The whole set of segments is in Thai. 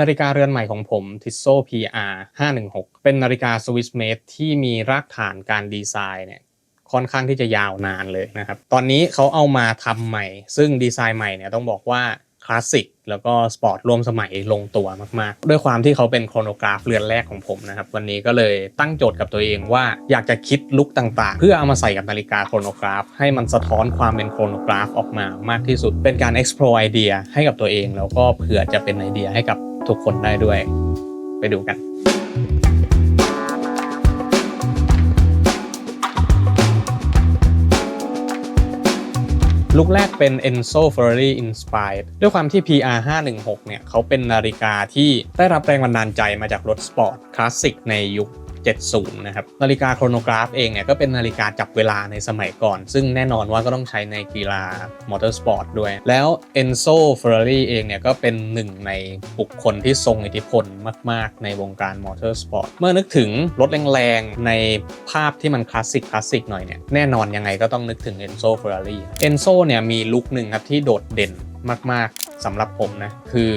นาฬิกาเรือนใหม่ของผม Tissot PR 516 เป็นนาฬิกา Swiss made ที่มีรากฐานการดีไซน์เนี่ยค่อนข้างที่จะยาวนานเลยนะครับ ตอนนี้เขาเอามาทำใหม่ ซึ่งดีไซน์ใหม่เนี่ยต้องบอกว่าคลาสสิกแล้วก็สปอร์ตร่วมสมัยลงตัวมากๆ ด้วยความที่เขาเป็นโครโนกราฟเรือนแรกของผมนะครับ วันนี้ก็เลยตั้งโจทย์กับตัวเองว่าอยากจะคิดลุคต่างๆ เพื่อเอามาใส่กับนาฬิกาโครโนกราฟ ให้มันสะท้อนความเป็นโครโนกราฟออกมามากที่สุด เป็นการ explore ไอเดียให้กับตัวเอง แล้วก็เผื่อจะเป็นไอเดียให้กับ ทุกคนได้ด้วย ไปดูกันลุกแรกเป็น Enzo Ferrari Inspired ด้วยความที่ PR 516เนี่ยเขาเป็นนาฬิกาที่ได้รับแรงบันดาลใจมาจากรถสปอร์ตคลาสสิกในยุค 70 นะครับ นาฬิกาโครโนกราฟเองเนี่ยก็เป็นนาฬิกาจับเวลาในสมัยก่อน ซึ่งแน่นอนว่าก็ต้องใช้ในกีฬามอเตอร์สปอร์ตด้วย แล้ว Enzo Ferrari เองเนี่ยก็เป็นหนึ่งในบุคคลที่ทรงอิทธิพลมาก ๆ ในวงการมอเตอร์สปอร์ต เมื่อนึกถึงรถแรงๆ ในภาพที่มันคลาสสิกคลาสสิกหน่อยเนี่ยแน่นอนยังไงก็ต้องนึกถึง Enzo Ferrari Enzo เนี่ยมีลุคหนึ่งครับที่โดดเด่น มากๆสำหรับผมนะ คือ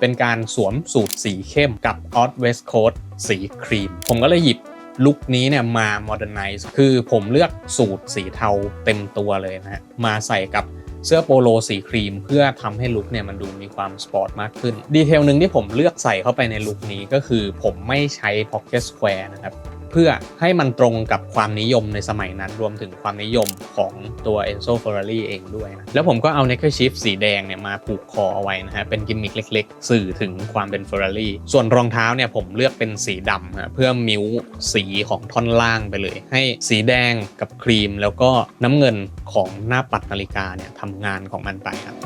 เป็นการสวมสูทสีเข้มกับ o อ t West Coast สีครีม ผมก็เลยหยิบลุคนี้เนี่ยมา modernize คือผมเลือกสูทสีเทาเต็มตัวเลยนะฮะมาใส่กับเสื้อโปโลสีครีม เพื่อทำให้ลุคเนี่ยมันดูมีความสปอร์ตมากขึ้น ดีเทลหนึ่งที่ผมเลือกใส่เข้าไปในลุคนี้ก็คือผมไม่ใช้ pocket square นะครับ เพื่อให้มันตรงกับความนิยมในสมัยนั้นรวมถึงความนิยมของตัว Enzo Ferrari เองด้วยนะแล้วผมก็เอา neckerchief สีแดงเนี่ยมาผูกคอเอาไว้นะฮะเป็นกิมมิคเล็กๆ สื่อถึงความเป็น Ferrari ส่วนรองเท้าเนี่ยผมเลือกเป็นสีดำฮะเพื่อมิวสีของท่อนล่างไปเลย ให้สีแดงกับครีมแล้วก็น้ำเงินของหน้าปัดนาฬิกาเนี่ยทำงานของมันไปครับ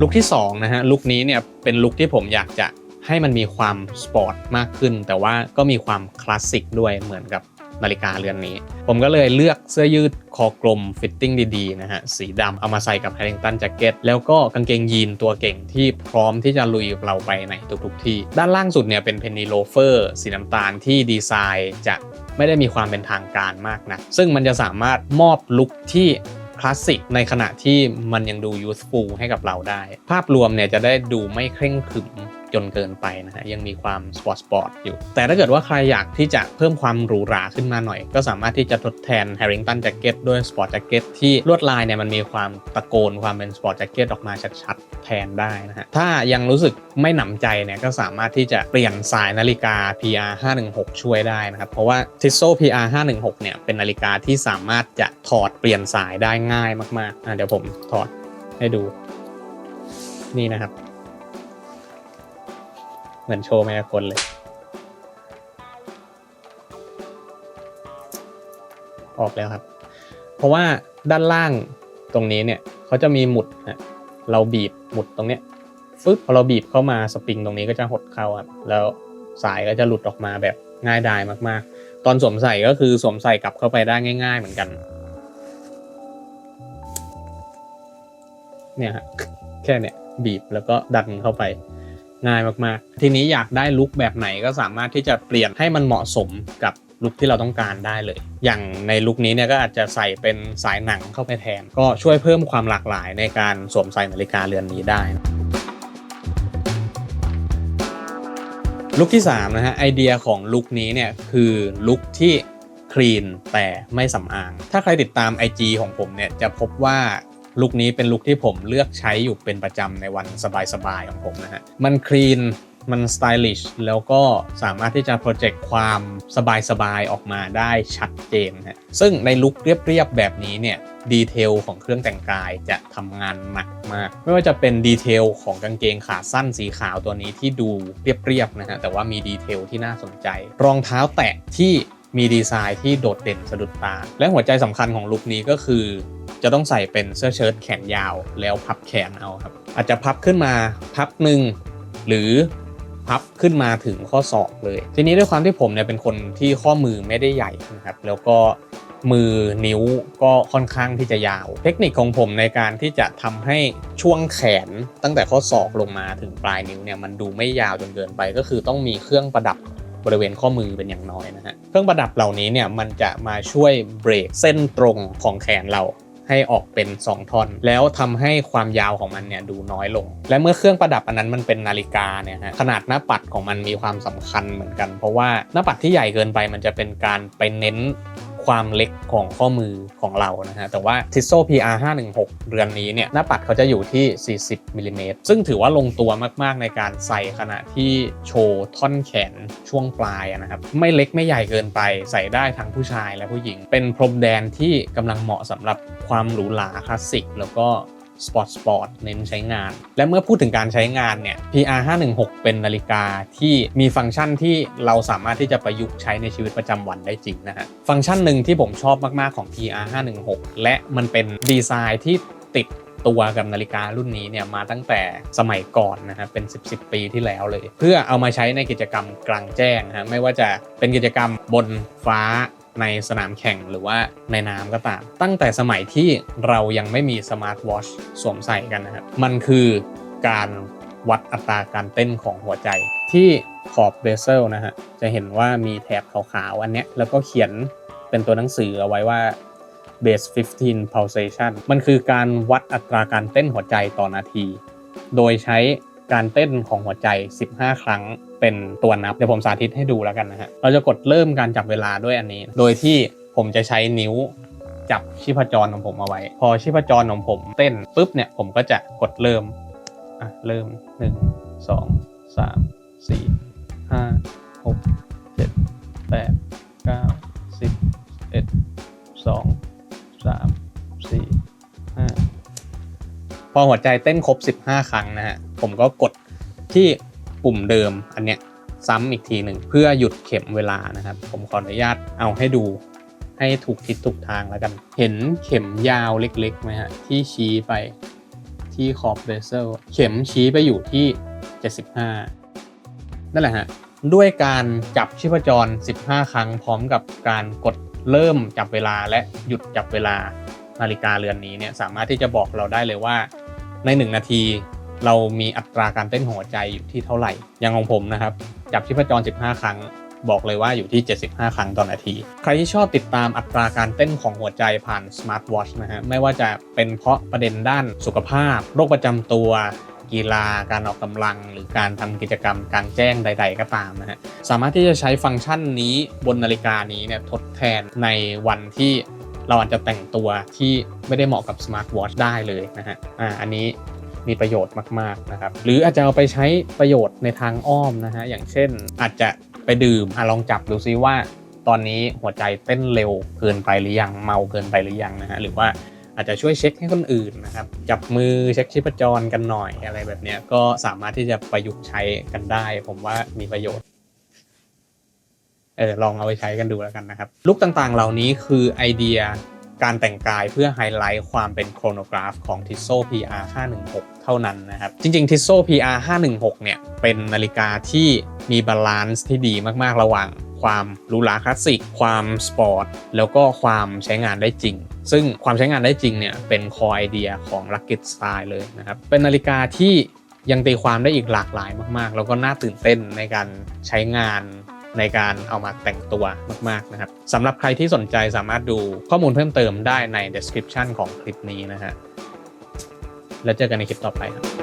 ลุคที่2นะฮะลุคนี้เนี่ยเป็นลุคที่ผมอยากจะ ให้มันมีความสปอร์ตมากขึ้น แต่ว่าก็มีความคลาสสิกด้วยเหมือนกับนาฬิกาเรือนนี้ ผมก็เลยเลือกเสื้อยืดคอกลมฟิตติ้งดีๆนะฮะ สีดำเอามาใส่กับแฮร์ริงตันแจ็คเก็ตแล้วก็กางเกงยีนตัวเก่งที่พร้อมที่จะลุยเราไปในทุกๆที่ ด้านล่างสุดเนี่ยเป็นเพนนีโลเฟอร์สีน้ำตาลที่ดีไซน์จะไม่ได้มีความเป็นทางการมากนะซึ่งมันจะสามารถมอบลุคที่คลาสสิกในขณะที่มันยังดู useful ให้กับเราได้ ภาพรวมเนี่ยจะได้ดูไม่เคร่งขรึม จนเกินไปนะฮะยังมีความสปอร์ตสปอร์ตอยู่ แต่ถ้าเกิดว่าใครอยากที่จะเพิ่มความหรูหราขึ้นมาหน่อย ก็สามารถที่จะทดแทน Harrington Jacket ด้วยสปอร์ตแจ็คเก็ตที่ลวดลายเนี่ยมันมีความตะโกนความเป็นสปอร์ตแจ็คเก็ตออกมาชัดๆแทนได้นะฮะถ้ายังรู้สึกไม่หนำใจเนี่ยก็สามารถที่จะเปลี่ยนสายนาฬิกา PR 516ช่วยได้นะครับเพราะว่า Tissot PR 516เนี่ยเป็นนาฬิกาที่สามารถจะถอดเปลี่ยนสายได้ง่ายมากๆอะเดี๋ยวผมถอดให้ดูนี่นะครับ เหมือนโชว์มายากลเลย ออกแล้วครับ เพราะว่าด้านล่างตรงนี้เนี่ยเขาจะมีหมุดนะเราบีบหมุดตรงเนี้ยฟึบพอเราบีบเข้ามาสปริงตรงนี้ก็จะหดเข้าครับแล้วสายก็จะหลุดออกมาแบบง่ายดายมากๆ ตอนสวมใส่ก็คือสวมใส่กลับเข้าไปได้ง่าย ๆ เหมือนกัน เนี่ยฮะแค่เนี่ยบีบแล้วก็ดันเข้าไป ง่ายมากๆ ทีนี้อยากได้ลุคแบบไหนก็สามารถที่จะเปลี่ยนให้มันเหมาะสมกับลุคที่เราต้องการได้เลย อย่างในลุคนี้เนี่ยก็อาจจะใส่เป็นสายหนังเข้าไปแทน ก็ช่วยเพิ่มความหลากหลายในการสวมใส่นาฬิกาเรือนนี้ได้ลุคที่3นะฮะไอเดียของลุคนี้เนี่ยคือลุคที่คลีนแต่ไม่สำอาง ถ้าใครติดตาม IG ของผมเนี่ยจะพบว่า ลุคนี้เป็นลุคที่ผมเลือกใช้อยู่เป็นประจำในวันสบายๆของผมนะฮะ มันคลีนมันสไตลิชแล้วก็สามารถที่จะโปรเจกต์ความสบายๆ ออกมาได้ชัดเจนฮะซึ่งในลุคเรียบๆ แบบนี้เนี่ยดีเทลของเครื่องแต่งกายจะทำงานหนักมาก ไม่ว่าจะเป็นดีเทลของกางเกงขาสั้นสีขาวตัวนี้ที่ดูเรียบๆนะฮะแต่ว่ามีดีเทลที่น่าสนใจ รองเท้าแตะที่มีดีไซน์ที่โดดเด่นสะดุดตา และหัวใจสำคัญของลุคนี้ก็คือ จะต้องใส่เป็นเสื้อเชิ้ตแขนยาวแล้วพับแขนเอาครับ อาจจะพับขึ้นมาพับหนึ่งหรือพับขึ้นมาถึงข้อศอกเลย ทีนี้ด้วยความที่ผมเนี่ยเป็นคนที่ข้อมือไม่ได้ใหญ่นะครับ แล้วก็มือนิ้วก็ค่อนข้างที่จะยาว เทคนิคของผมในการที่จะทำให้ช่วงแขนตั้งแต่ข้อศอกลงมาถึงปลายนิ้วเนี่ยมันดูไม่ยาวจนเกินไป ก็คือต้องมีเครื่องประดับบริเวณข้อมือเป็นอย่างน้อยนะฮะ เครื่องประดับเหล่านี้เนี่ยมันจะมาช่วยเบรกเส้นตรงของแขนเรา ให้ออกเป็น 2ท่อน แล้วทำให้ความยาวของมันเนี่ยดูน้อยลง และเมื่อเครื่องประดับอันนั้นมันเป็นนาฬิกาเนี่ยฮะขนาดหน้าปัดของมันมีความสำคัญเหมือนกัน เพราะว่าหน้าปัดที่ใหญ่เกินไปมันจะเป็นการไปเน้น ความเล็กของข้อมือของเรานะฮะแต่ว่า Tissot PR 516 เรือนนี้เนี่ยหน้าปัดเขาจะอยู่ที่ 40มิลลิเมตรซึ่งถือว่าลงตัวมากๆในการใส่ขณะที่โชว์ท่อนแขนช่วงปลายนะครับไม่เล็กไม่ใหญ่เกินไปใส่ได้ทั้งผู้ชายและผู้หญิง เป็นพรมแดนที่กำลังเหมาะสำหรับความหรูหราคลาสสิกแล้วก็ สปอร์ตสปอร์ตเน้นใช้งาน และเมื่อพูดถึงการใช้งานเนี่ย PR 516เป็นนาฬิกาที่มีฟังก์ชันที่เราสามารถที่จะประยุกต์ใช้ในชีวิตประจำวันได้จริงนะฮะ ฟังก์ชันหนึ่งที่ผมชอบมาก ๆ ของ PR 516และมันเป็นดีไซน์ที่ติดตัวกับนาฬิการุ่นนี้เนี่ยมาตั้งแต่สมัยก่อนนะครับเป็น 10 10ปีที่แล้วเลย เพื่อเอามาใช้ในกิจกรรมกลางแจ้งนะฮะไม่ว่าจะเป็นกิจกรรมบนฟ้า ในสนามแข่งหรือว่าในน้ำก็ตาม ตั้งแต่สมัยที่เรายังไม่มีสมาร์ทวอชสวมใส่กันนะครับ มันคือการวัดอัตราการเต้นของหัวใจที่ขอบเบเซลนะฮะจะเห็นว่ามีแถบขาวๆอันเนี้ยแล้วก็เขียนเป็นตัวหนังสือเอาไว้ว่า base 15 pulsation มันคือการวัดอัตราการเต้นหัวใจต่อนาที โดยใช้ การเต้นของหัวใจ 15 ครั้งเป็นตัวนับ เดี๋ยวผมสาธิตให้ดูแล้วกันนะฮะ เราจะกดเริ่มการจับเวลาด้วยอันนี้ โดยที่ผมจะใช้นิ้วจับชีพจรของผมเอาไว้ พอชีพจรของผมเต้นปุ๊บเนี่ยผมก็จะกดเริ่มอะเริ่ม 1 2 3 4 5 6 7 8 9 10 11 2 พอหัวใจเต้นครบ 15 ครั้งนะฮะผมก็กดที่ปุ่มเดิมอันเนี้ยซ้ำอีกทีหนึ่งเพื่อหยุดเข็มเวลานะครับ ผมขออนุญาตเอาให้ดูให้ถูกทิศถูกทางแล้วกัน เห็นเข็มยาวเล็กๆไหมฮะที่ชี้ไปที่ขอบเบเซลเข็มชี้ไปอยู่ที่ 75 นั่นแหละฮะด้วยการจับชีพจร 15 ครั้งพร้อมกับการกดเริ่มจับเวลาและหยุดจับเวลานาฬิกาเรือนนี้เนี่ยสามารถที่จะบอกเราได้เลยว่า ใน 1 นาที เรามีอัตราการเต้นของหัวใจอยู่ที่เท่าไหร่ อย่างของผมนะครับ จับชีพจร 15 ครั้ง บอกเลยว่าอยู่ที่ 75 ครั้งต่อนาที ใครที่ชอบติดตามอัตราการเต้นของหัวใจผ่านสมาร์ทวอชนะฮะ ไม่ว่าจะเป็นเพราะประเด็นด้านสุขภาพ โรคประจำตัวกีฬาการออกกำลัง หรือการทำกิจกรรมกลางแจ้งใด ๆ ก็ตามนะฮะสามารถที่จะใช้ฟังก์ชันนี้บนนาฬิกานี้เนี่ยทดแทนในวันที่ เราอาจจะแต่งตัวที่ไม่ได้เหมาะกับสมาร์ทวอชได้เลยนะฮะอ่าอันนี้มีประโยชน์มากๆนะครับหรืออาจจะเอาไปใช้ประโยชน์ในทางอ้อมนะฮะอย่างเช่นอาจจะไปดื่มอลองจับดูซิว่า ตอนนี้หัวใจเต้นเร็วเกินไปหรือยังเมาเกินไปหรือยังนะฮะหรือว่าอาจจะช่วยเช็คให้คนอื่นนะครับจับมือเช็คชีพจรกันหน่อยอะไรแบบนี้ก็สามารถที่จะประยุกต์ใช้กันได้ ผมว่ามีประโยชน์ เออลองเอาไปใช้กันดูแล้วกันนะครับ ลุกต่างๆ เหล่านี้คือไอเดียการแต่งกายเพื่อไฮไลท์ความเป็นโครโนกราฟของ Tissot PR 516 เท่านั้นนะครับ จริง ๆ Tissot PR 516 เนี่ย เป็นนาฬิกาที่มีบาลานซ์ที่ดีมากๆระหว่างความหรูหราคลาสสิก ความสปอร์ต แล้วก็ความใช้งานได้จริง ซึ่งความใช้งานได้จริงเนี่ย เป็นคอไอเดียของ Lucky Style เลยนะครับ เป็นนาฬิกาที่ยังตีความได้อีกหลากหลายมาก ๆ แล้วก็น่าตื่นเต้นในการใช้งาน ในการเอามาแต่งตัวมากๆนะครับสำหรับใครที่สนใจสามารถดูข้อมูลเพิ่มเติมได้ใน description ของคลิปนี้นะฮะแล้วเจอกันในคลิปต่อไปครับ